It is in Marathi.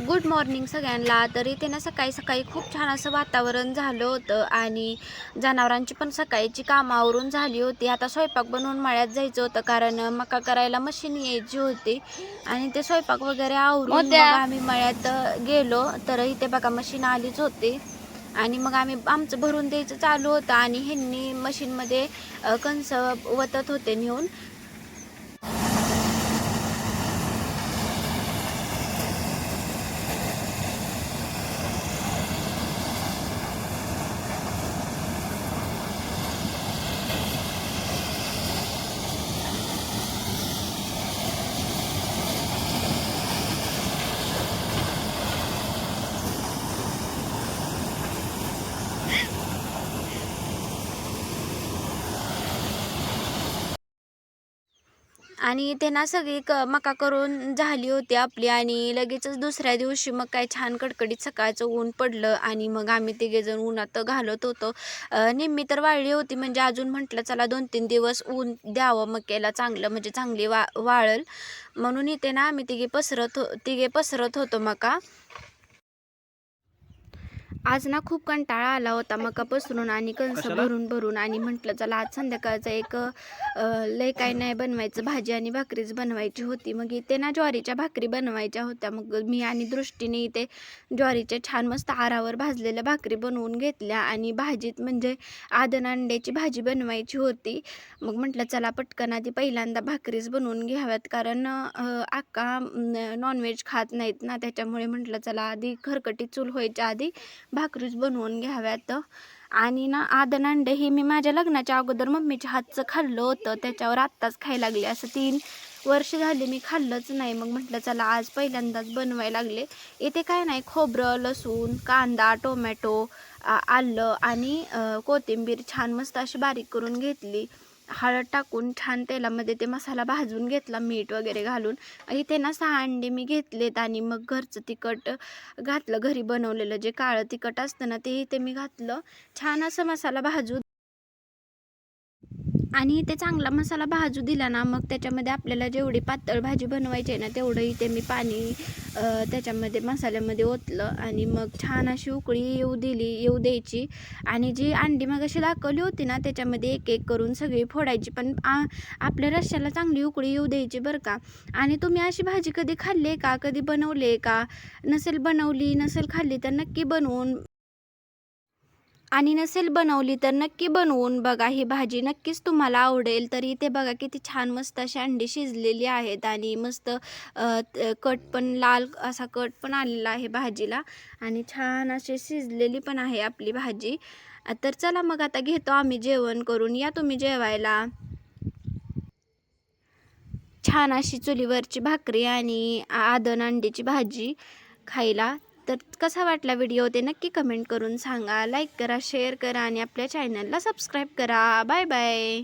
गुड मॉर्निंग सगळ्यांना. तर इथे ना सकाळी सकाळी खूप छान असं वातावरण झालं होतं आणि जनावरांची पण सकाळीची कामं आवरून झाली होती. आता स्वयंपाक बनवून मळ्यात जायचं होतं कारण मका करायला मशीन यायची होती आणि ते स्वयंपाक वगैरे आवरून. आम्ही मळ्यात गेलो. तर इथे बघा मशीन आलीच होती आणि मग आम्ही आमचं भरून द्यायचं चालू होतं आणि ह्यांनी मशीनमध्ये अ, कणस वतत होते नेऊन आणि ते ना सगळी क मका करून झाली होती आपली आणि लगेचच दुसऱ्या दिवशी मग काय छान कडकडीत सकाळचं ऊन पडलं आणि मग आम्ही तिघेजण उन्हात घालत होतो. नेहमी निम्मी तर वाळली होती म्हणजे अजून म्हटलं चला दोन तीन दिवस ऊन द्यावं मक्याला चांगलं म्हणजे चांगली वा वाळल. म्हणून इथे ना आम्ही तिघे पसरत हो तिघे पसरत होतो मका. आज ना खूप कंटाळा आला होता. मका पसरून आणि कंस? भरून भरून आणि म्हटलं चला आज संध्याकाळचं एक लय काय नाही बनवायचं. भाजी आणि भाकरीच बनवायची होती. मग इथे ना ज्वारीच्या भाकरी बनवायच्या होत्या. मग मी आणि दृष्टीने इथे ज्वारीच्या छान मस्त आरावर भाजलेल्या भाकरी बनवून घेतल्या आणि भाजीत म्हणजे आदन अंड्याची भाजी बनवायची होती. मग म्हटलं चला पटकन आधी पहिल्यांदा भाकरीच बनवून घ्याव्यात. कारण अ, आक्का नॉनव्हेज खात नाहीत ना. त्याच्यामुळे म्हटलं चला आधी खरकटी चूल व्हायच्या आधी भाकरीच बनवून घ्याव्यात. आणि ना आदनांडे हे मी माझ्या लग्नाच्या अगोदर मम्मीच्या हातचं खाल्लं होतं. त्याच्यावर आत्ताच खायला लागले. असं तीन वर्ष झाली मी खाल्लंच नाही. मग म्हटलं चला आज पहिल्यांदाच बनवायला लागले. इथे काय नाही खोबरं लसूण कांदा टोमॅटो आलं आणि कोथिंबीर छान मस्त अशी बारीक करून घेतली. हळद टाकून छान तेलामध्ये ते मसाला भाजून घेतला मीठ वगैरे घालून. इथे ना सहा अंडे मी घेतलेत आणि मग घरचं तिखट घातलं घरी बनवलेलं जे काळं तिखट असतं ना ते इथे मी घातलं. छान असं मसाला भाजू आणि इथे चांगला मसाला भाजू दिला ना मग त्याच्यामध्ये आपल्याला जेवढी पातळ भाजी बनवायची आहे ना तेवढं इथे मी पाणी त्याच्यामध्ये मसाल्यामध्ये ओतलं आणि मग छान अशी उकळी येऊ दिली येऊ द्यायची. आणि जी अंडी मग अशी दाखवली होती ना त्याच्यामध्ये एक एक करून सगळी फोडायची पण आपल्या रश्श्याला चांगली उकळी येऊ द्यायची बरं का. आणि तुम्ही अशी भाजी कधी खाल्ली आहे का? कधी बनवली आहे का? नसेल बनवली नसेल खाल्ली तर नक्की बनवून आणि नसेल बनवली तर नक्की बनवून बघा. ही भाजी नक्कीच तुम्हाला आवडेल. तर इथे बघा किती छान मस्त अशी अंडी शिजलेली आहेत आणि मस्त कट पण लाल असा कट पण आलेला आहे भाजीला. आणि छान अशी शिजलेली पण आहे आपली भाजी. तर चला मग आता घेतो आम्ही जेवण करून. या तुम्ही जेवायला. छान अशी चुलीवरची भाकरी आणि आदन अंडीची भाजी खायला. तर कसा वाटला व्हिडिओ ते नक्की कमेंट करून सांगा लाईक करा शेअर करा आणि आपल्या चॅनलला सबस्क्राईब करा बाय बाय